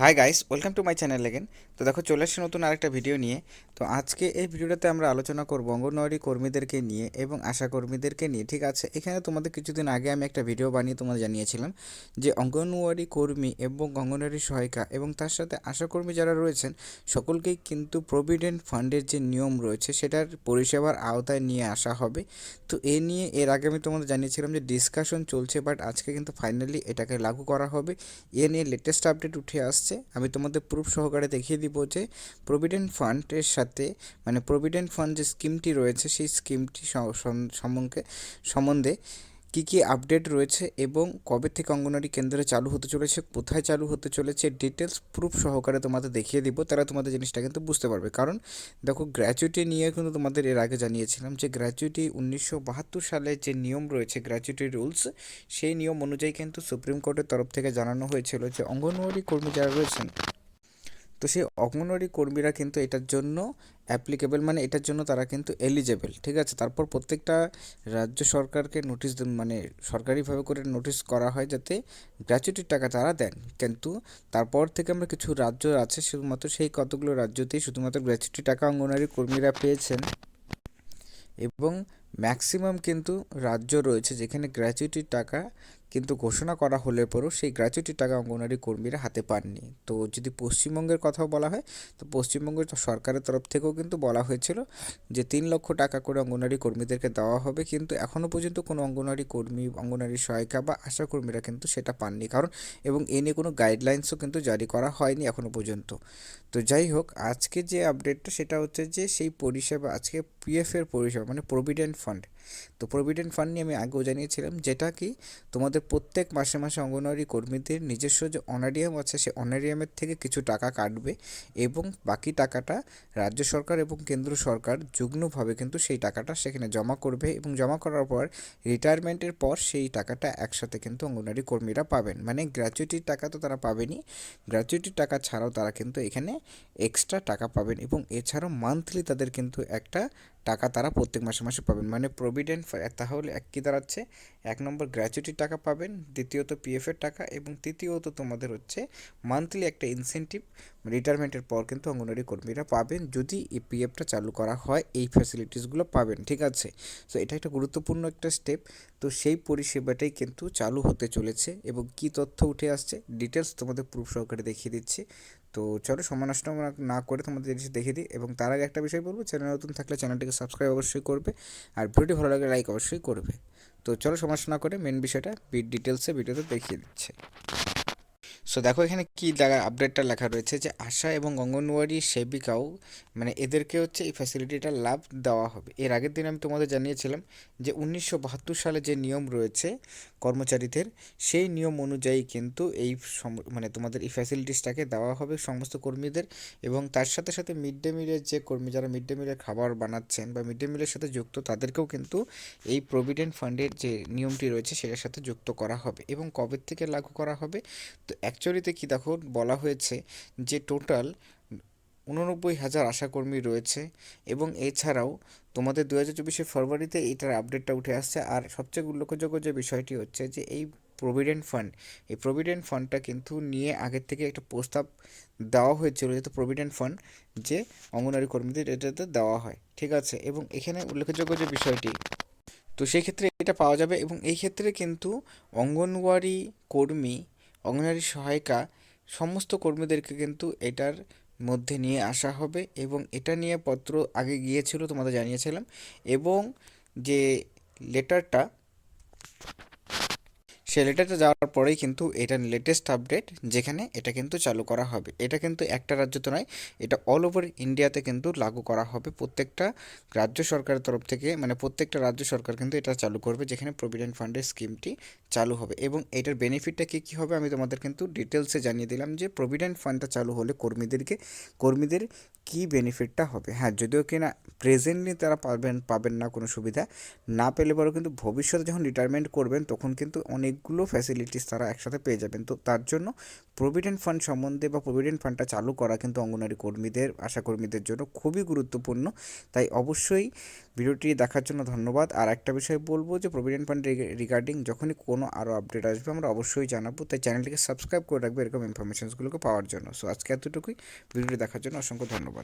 Hi guys welcome to my channel again তো দেখো, চলে এসেছি নতুন আরেকটা ভিডিও নিয়ে। তো আজকে এই ভিডিওটাতে আমরা আলোচনা করব অঙ্গনওয়াড়ি কর্মীদেরকে নিয়ে এবং আশা কর্মীদেরকে নিয়ে, ঠিক আছে? এখানে তোমাদের কিছুদিন আগে আমি একটা ভিডিও বানিয়ে তোমাদের জানিয়েছিলাম যে অঙ্গনওয়াড়ি কর্মী এবং অঙ্গনওয়াড়ি সহায়িকা এবং তার সাথে আশা কর্মী যারা রয়েছেন, সকলকেই কিন্তু প্রভিডেন্ট ফান্ডের যে নিয়ম রয়েছে, সেটার পরিষেবার আওতায় নিয়ে আসা হবে। তো এ নিয়ে এর আগে আমি তোমাদের জানিয়েছিলাম যে ডিসকাশন চলছে বাট আজকে কিন্তু ফাইনালি এটাকে লাগু করা হবে। এ নিয়ে লেটেস্ট আপডেট উঠে আসছে। আমি তোমাদের প্রুফ সহকারে দেখিয়ে দিব যে প্রভিডেন্ট ফান্ডের সাথে মানে প্রভিডেন্ট ফান্ড যে স্কিমটি রয়েছে, সেই স্কিমটি সম্বন্ধে সম্বন্ধে কী কী আপডেট রয়েছে এবং কবে থেকে অঙ্গনওয়াড়ি কেন্দ্রে চালু হতে চলেছে, কোথায় চালু হতে চলেছে ডিটেলস প্রুফ সহকারে তোমাদের দেখিয়ে দিব, তারা তোমাদের জিনিসটা কিন্তু বুঝতে পারবে। কারণ দেখো গ্র্যাচুইটি নিয়ে কিন্তু তোমাদের এর আগে জানিয়েছিলাম যে গ্র্যাচুইটি উনিশশো বাহাত্তর সালে যে নিয়ম রয়েছে গ্র্যাচুইটি রুলস সেই নিয়ম অনুযায়ী কিন্তু সুপ্রিম কোর্টের তরফ থেকে জানানো হয়েছিল যে অঙ্গনওয়াড়ি কর্মী যারা রয়েছেন তো সেই অঙ্গনওয়াড়ি কর্মীরা কিন্তু এটার জন্য অ্যাপ্লিকেবল মানে এটার জন্য তারা কিন্তু এলিজেবল ঠিক আছে? তারপর প্রত্যেকটা রাজ্য সরকারকে নোটিশ মানে সরকারিভাবে করে নোটিশ করা হয় যাতে গ্র্যাচুইটির টাকা তারা দেন। কিন্তু তারপর থেকে আমরা কিছু রাজ্য আছে, শুধুমাত্র সেই কতগুলো রাজ্যতেই শুধুমাত্র গ্র্যাচুইটি টাকা অঙ্গনওয়াড়ি কর্মীরা পেয়েছেন। এবং ম্যাক্সিমাম কিন্তু রাজ্য রয়েছে যেখানে গ্র্যাচুইটির টাকা কিন্তু ঘোষণা করা হলে পরেও সেই গ্র্যাচুইটির টাকা অঙ্গনওয়াড়ি কর্মীরা হাতে পাননি। তো যদি পশ্চিমবঙ্গের কথাও বলা হয়, তো পশ্চিমবঙ্গের সরকারের তরফ থেকেও কিন্তু বলা হয়েছিল যে তিন লক্ষ টাকা করে অঙ্গনওয়াড়ি কর্মীদেরকে দেওয়া হবে, কিন্তু এখনও পর্যন্ত কোনো অঙ্গনওয়াড়ি কর্মী, অঙ্গনওয়াড়ি সহায়িকা বা আশা কর্মীরা কিন্তু সেটা পাননি। কারণ, এবং এ নিয়ে কোনো গাইডলাইন্সও কিন্তু জারি করা হয়নি এখনও পর্যন্ত। তো যাই হোক, আজকে যে আপডেটটা সেটা হচ্ছে যে সেই পরিষেবা, আজকে পিএফের পরিষেবা মানে প্রভিডেন্ট ফান্ড তো প্রভিডেন্ট ফান্ড নিয়ে আমি আগেও জানিয়েছিলাম, যেটা কি তোমাদের প্রত্যেক মাসে মাসে অঙ্গনওয়াড়ি কর্মীদের নিজস্ব যে অনারিয়াম আছে সেই অনারিয়ামের থেকে কিছু টাকা কাটবে এবং বাকি টাকাটা রাজ্য সরকার এবং কেন্দ্র সরকার যুগ্মভাবে কিন্তু সেই টাকাটা সেখানে জমা করবে এবং জমা করার পর রিটায়ারমেন্টের পর সেই টাকাটা একসাথে কিন্তু অঙ্গনওয়াড়ি কর্মীরা পাবেন। মানে গ্র্যাচুইটির টাকা তো তারা পাবেনই গ্র্যাচুইটির টাকা ছাড়াও তারা কিন্তু এখানে এক্সট্রা টাকা পাবেন এবং এছাড়াও মান্থলি তাদের কিন্তু একটা টাকা তারা প্রত্যেক মাসে মাসে পাবেন। মানে প্রভিডেন্ট তাহলে এক কী দাঁড়াচ্ছে? এক নম্বর গ্র্যাচুইটির টাকা পাবেন, দ্বিতীয়ত পিএফের টাকা এবং তৃতীয়ত তোমাদের হচ্ছে মান্থলি একটা ইনসেন্টিভ রিটায়ারমেন্টের পর কিন্তু অঙ্গনওয়াড়ি কর্মীরা পাবেন যদি এই পিএফটা চালু করা হয়, এই ফ্যাসিলিটিসগুলো পাবেন, ঠিক আছে? তো এটা একটা গুরুত্বপূর্ণ একটা স্টেপ তো সেই পরিষেবাটাই কিন্তু চালু হতে চলেছে এবং কি তথ্য উঠে আসছে ডিটেলস তোমাদের প্রুফ সহকারে দেখিয়ে দিচ্ছি। তো চলো সময় নষ্ট না করে তোমাদের জিনিস দেখিয়ে দিই এবং তার আগে একটা বিষয় বলব, চ্যানেল নতুন থাকলে চ্যানেলটিকে সাবস্ক্রাইব অবশ্যই করবে আর ভিডিওটি ভালো লাগলে লাইক অবশ্যই করবে। তো চলো সমস্যা না করে মেন বিষয়টা ডিটেলসে ভিডিওতে দেখিয়ে দিচ্ছে। সো দেখো এখানে কী আপডেটটা লেখা রয়েছে যে আশা এবং অঙ্গনওয়াড়ি সেবিকাও মানে এদেরকে হচ্ছে এই ফ্যাসিলিটিটা লাভ দেওয়া হবে। এর আগের দিন আমি তোমাদের জানিয়েছিলাম যে উনিশশো বাহাত্তর সালে যে নিয়ম রয়েছে কর্মচারীদের, সেই নিয়ম অনুযায়ী কিন্তু এই মানে তোমাদের এই ফ্যাসিলিটিসটাকে দেওয়া হবে সমস্ত কর্মীদের এবং তার সাথে সাথে মিড ডে মিলের যে কর্মী যারা মিড ডে মিলের খাবার বানাচ্ছেন বা মিড ডে মিলের সাথে যুক্ত, তাদেরকেও কিন্তু এই প্রভিডেন্ট ফান্ডের যে নিয়মটি রয়েছে, সেটার সাথে যুক্ত করা হবে এবং কবে থেকে লাগু করা হবে? তো অ্যাকচুয়ালিতে কি দেখো বলা হয়েছে যে টোটাল উননব্বই হাজার আশাকর্মী রয়েছে এবং এছাড়াও তোমাদের দু হাজার চব্বিশে ফেব্রুয়ারিতে এটার আপডেটটা উঠে আসছে। আর সবচেয়ে উল্লেখযোগ্য যে বিষয়টি হচ্ছে যে এই প্রভিডেন্ট ফান্ড এই প্রভিডেন্ট ফান্ডটা কিন্তু নিয়ে আগের থেকে একটা প্রস্তাব দেওয়া হয়েছিল, যেহেতু প্রভিডেন্ট ফান্ড যে অঙ্গনারী কর্মীদের এটাতে দেওয়া হয়। ঠিক আছে? এবং এখানে উল্লেখযোগ্য যে বিষয়টি, তো সেই ক্ষেত্রে এটা পাওয়া যাবে এবং এই ক্ষেত্রে কিন্তু অঙ্গনওয়াড়ি কর্মী অঙ্গনারী সহায়িকা সমস্ত কর্মীদেরকে কিন্তু এটার মধ্যে নিয়ে আসা হবে এবং এটা নিয়ে পত্র আগে গিয়েছিল তোমাদের জানিয়েছিলাম এবং যে লেটারটা সে লেটারটা যাওয়ার পরেই কিন্তু এটা লেটেস্ট আপডেট যেখানে এটা কিন্তু চালু করা হবে। এটা কিন্তু একটা রাজ্য তো নয়, এটা অল ওভার ইন্ডিয়াতে কিন্তু লাগু করা হবে। প্রত্যেকটা রাজ্য সরকারের তরফ থেকে মানে প্রত্যেকটা রাজ্য সরকার কিন্তু এটা চালু করবে যেখানে প্রভিডেন্ট ফান্ডের স্কিমটি চালু হবে। এবং এটার বেনিফিটটা কী কী হবে আমি তোমাদের কিন্তু ডিটেলসে জানিয়ে দিলাম যে প্রভিডেন্ট ফান্ডটা চালু হলে কর্মীদেরকে, কর্মীদের কী বেনিফিটটা হবে? হ্যাঁ যদিও কিনা প্রেজেন্টলি তারা পাবেন পাবেন না কোনো সুবিধা, না পেলে পরেও কিন্তু ভবিষ্যতে যখন রিটায়ারমেন্ট করবেন, তখন কিন্তু অনেকগুলো ফ্যাসিলিটিস তারা একসাথে পেয়ে যাবেন। তো তার জন্য প্রভিডেন্ট ফান্ড সম্বন্ধে বা প্রভিডেন্ট ফান্ডটা চালু করা কিন্তু অঙ্গনওয়াড়ি কর্মীদের আশাকর্মীদের জন্য খুবই গুরুত্বপূর্ণ। তাই অবশ্যই ভিডিওটি দেখার জন্য ধন্যবাদ। আর একটা বিষয় বলব যে প্রভিডেন্ট ফান্ড রিগার্ডিং যখনই কোনো আরও আপডেট আসবে, আমরা অবশ্যই জানাব। তাই চ্যানেলটিকে সাবস্ক্রাইব করে রাখবে, এরকম ইনফরমেশনসগুলোকে পাওয়ার জন্য। সো আজকে এতটুকুই। ভিডিওটি দেখার জন্য অসংখ্য ধন্যবাদ।